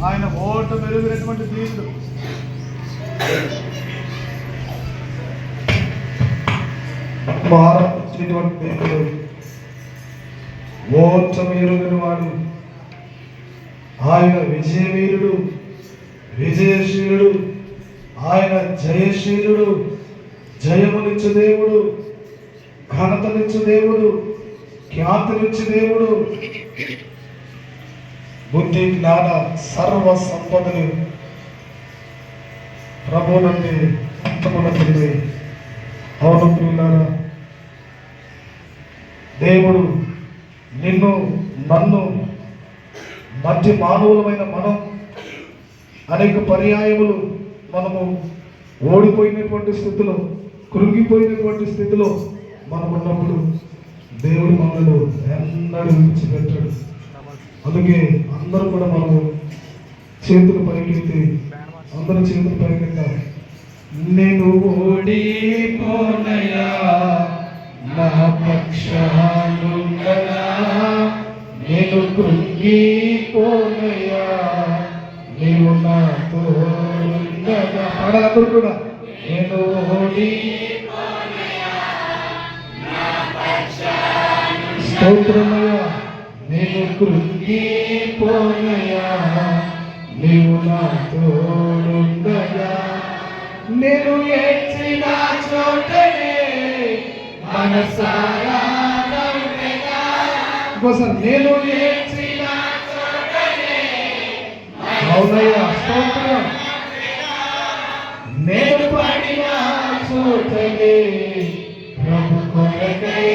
ఆయన ఓట మెరుగినటువంటి దేవుడు భారతించినటువంటి దేవుడు ఓటమి మెరుగున వాడు ఆయన విజయవీరుడు విజయశీలుడు ఆయన జయశీలుడు జయమునిచ్చు దేవుడు ఘనతనిచ్చు దేవుడు ఖ్యాతినిచ్చు దేవుడు బుద్ధి జ్ఞాన సర్వ సంపదలు ప్రభు నుండి అంతమునది అవును ప్రియులారా దేవుడు నిన్ను నన్ను మధ్య మానవులమైన మనం అనేక పర్యాయములు మనము ఓడిపోయినటువంటి స్థితిలో కృంగిపోయినటువంటి స్థితిలో మనం ఉన్నప్పుడు దేవుడు మనల్ని ఎన్నడూ విడిచిపెట్టాడు. అందుకే అందరూ కూడా మనము చేతులు పైకెత్తి అందరూ చేతులు పైకెత్తారు నేను ఓడిపోనయా నా పక్షాలుండగా నేను కృంగిపోనయా నీవు నాతో ఉండగా కూడా. నేను ఓడి స్తోత్రమయ్యా నేను కృంగిపోనయా నీవు నా తోడుండగా. నేను ఏడ్చిన చోటనే మనసారా. ఇంకోసారి నేను ఏడ్చిన అవునయ్యా స్తోత్రం. నేను పడిన చోటనే ప్రభు కొరకై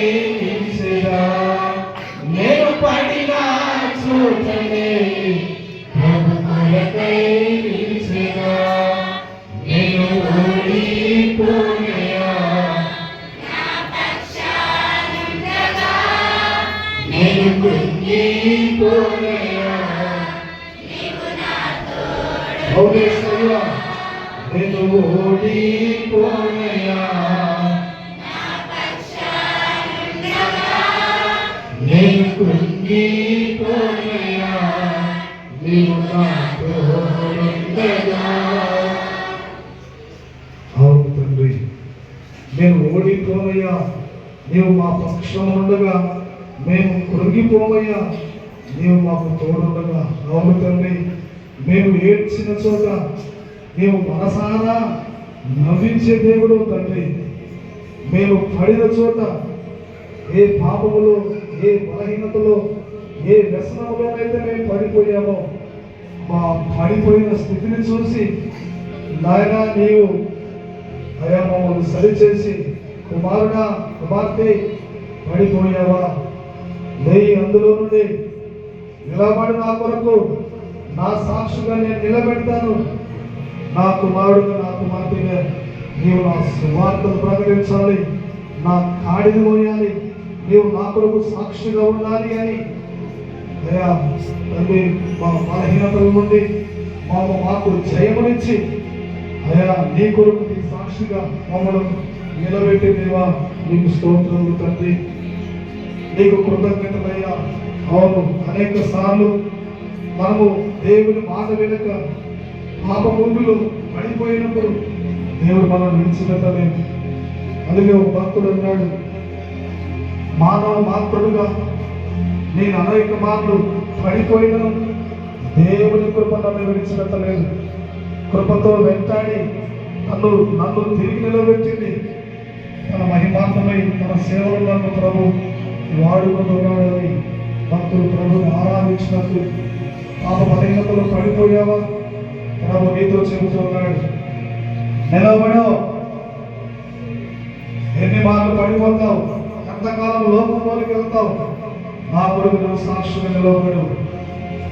కృంగిపోయా నేను ఓడిపోయా నేను కృంగిపోయా నీవు అవును తండ్రి. నేను ఓడిపోయా నీవు మా పక్షం ఉండగా మేము కృంగిపోవయ్యా నీవు మాకు తోడుండగా అవును తండ్రి. మేము ఏడ్చిన చోట నీవు మనసారా నవ్వించే దేవుడు తండ్రి. మేము పడిన చోట ఏ పాపములో ఏ బలహీనతలో ఏ వ్యసనంలోనైతే మేము పడిపోయామో మా పడిపోయిన స్థితిని చూసి నాయనా నీవు అయా మమ్మల్ని సరిచేసి కుమారుడా కుమార్తె పడిపోయావా? లేయి అందులో నుండి నిలబడి నా కొరకు నా సాక్షిగా నేను నిలబెడతాను. నా కుమారుడుగా నా కుమార్తెగా నీవు నా సువార్తను ప్రకటించాలి. నా కాడిని మోయాలి. నీవు నా కొరకు సాక్షిగా ఉండాలి అని. దయా తండ్రి మా బలహీనతల నుండి మాము మాకు జయమునిచ్చి అయ్యా నీ కొరకు నీ సాక్షిగా మమ్మల్ని నిలబెట్టి దేవా నీకు స్తోత్రములు తండ్రి. నీకు కృతజ్ఞతలయ్యా. అవును అనేక సార్లు మనము దేవుని మాట వెనుక పాప భూమిలో పడిపోయినప్పుడు దేవుడు మనం విడిచిపెట్టలే అందుకే ఒక భక్తుడు అన్నాడు మానవ మాత్రుడుగా నేను అనేక మార్లు పడిపోయినను దేవుని కృప నన్ను విడిచిపెట్టలేదు. కృపతో వెంటాడి నన్ను నన్ను తిరిగి నిలబెట్టింది. తన మహిమాత్మై తన సేవలు నన్ను ప్రభు వాడుకుంటున్నాడని భక్తులు ప్రభుని ఆరాధించినట్టు పాప బలహీనతలో పడిపోయావా? ప్రభు నీతో చెబుతున్నాడు నిలబడో. ఎన్ని మార్లు పడిపోతావు? ఎంతకాలం లోకంలోకి వెళ్తావు? నా కొడుకు నువ్వు సాక్షిగా నిలబడు.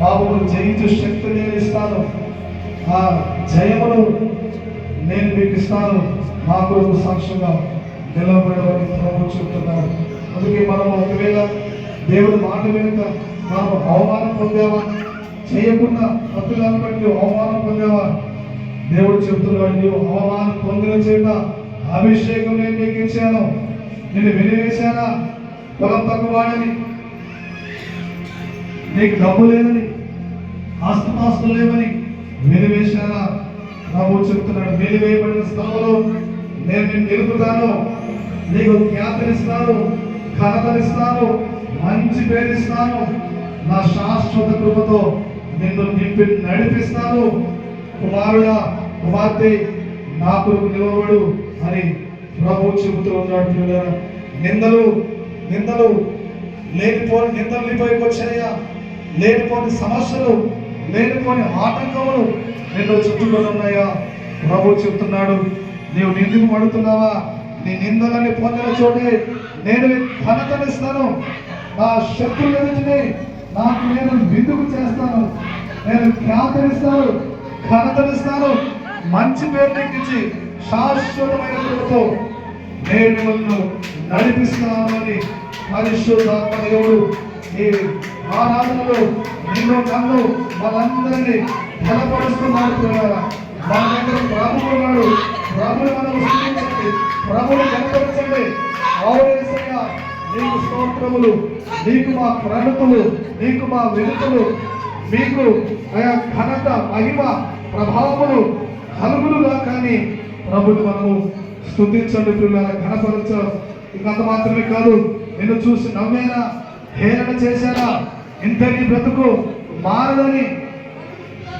పాపమును జయించు శక్తి నేను ఇస్తాను. ఆ జయమును నేను మీకు ఇస్తాను. నా కొడుకు సాక్షిగా నిలబడమని ప్రభు చెప్తున్నాడు. అందుకే మనం ఒకవేళ దేవుడు మాట వెనుక మనం అవమానం పొందేవా చేయకుండా తప్పుదాన్ని బట్టి అవమానం పొందావా దేవుడు చెబుతున్నాడు నీవు అవమానం పొందిన చేత అభిషేకం నేను నీకు ఇచ్చాను. నేను వెలివేశానా? పొలం తక్కువాడని నీకు డబ్బు లేదని? ఆస్తిపాస్తులు లేవని వెలివేశారా ప్రభు చెప్తున్నాడు వెలివేయబడిన స్థలంలో నేను నిలుపుతాను నీకు ఖ్యాతనిస్తాను. ఘనతనిస్తాను మంచి పేరిస్తాను. నా శాశ్వత కృపతో నిన్ను నింపి నడిపిస్తాను. కుమారుడా కుమార్తె నా కొరకు నిలవడు అని ప్రభు చెబుతూ ఉన్నాడు నిందలు నిందలు లేనిపోని నిందలు నీ పైకి వచ్చాయా? లేనిపోని సమస్యలు లేనిపోని ఆటంకములు నిన్ను చుట్టుకొని ఉన్నాయా? ప్రభు చెప్తున్నాడు నీవు నిందుకు పడుతున్నావా నీ నిందలని పొందిన చోటే నేను ఘనతనిస్తాను నా శత్రుల నుంచి నాకు నేను విందుకు చేస్తాను. నేను ఖ్యాతనిస్తాను ఘనతనిస్తాను. మంచి పేరు నీకిచ్చి శాశ్వతమైన నేను మిమ్మల్ని నడిపిస్తాను అని పరిశుద్ధాత్మ దేవుడు ఈ ఆరాధనలో నిన్ను నన్ను మనందరినీ బలపరుస్తున్నాడు మన దగ్గర ప్రభు ఉన్నాడు. ప్రభుని మనం స్థుతించండి. ప్రభుని కనపరచండి ఆవేశయ్య నీకు స్తోత్రములు నీకు మా ప్రణతులు నీకు మా వెలుతులు మీకు ఆయా ఘనత మహిమ ప్రభావములు కలుగులుగా కానీ ప్రభుని మనము స్థుతించండి పిల్లల ఘనపరచడం ఇంకంత మాత్రమే కాదు నిన్ను చూసి నవ్వేనా హేళన చేశారా ఇంత నీ బ్రతుకు మారదని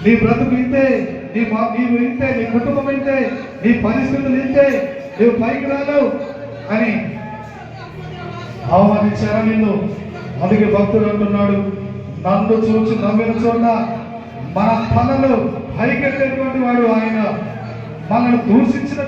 నీ బ్రతుకు ఇంతే నీ మా- నీవు ఇంతే నీ కుటుంబం ఇంతే నీ పరిస్థితులు ఇంతే నువ్వు పైకి రాలేవు అని అవమానించారా నిన్ను? అందుకే భక్తుడు అంటున్నాడు నన్ను చూచి నమ్మిన చోట మన తలలు పైకెళ్ళేటువంటి వాడు ఆయన. మనల్ని దూషించిన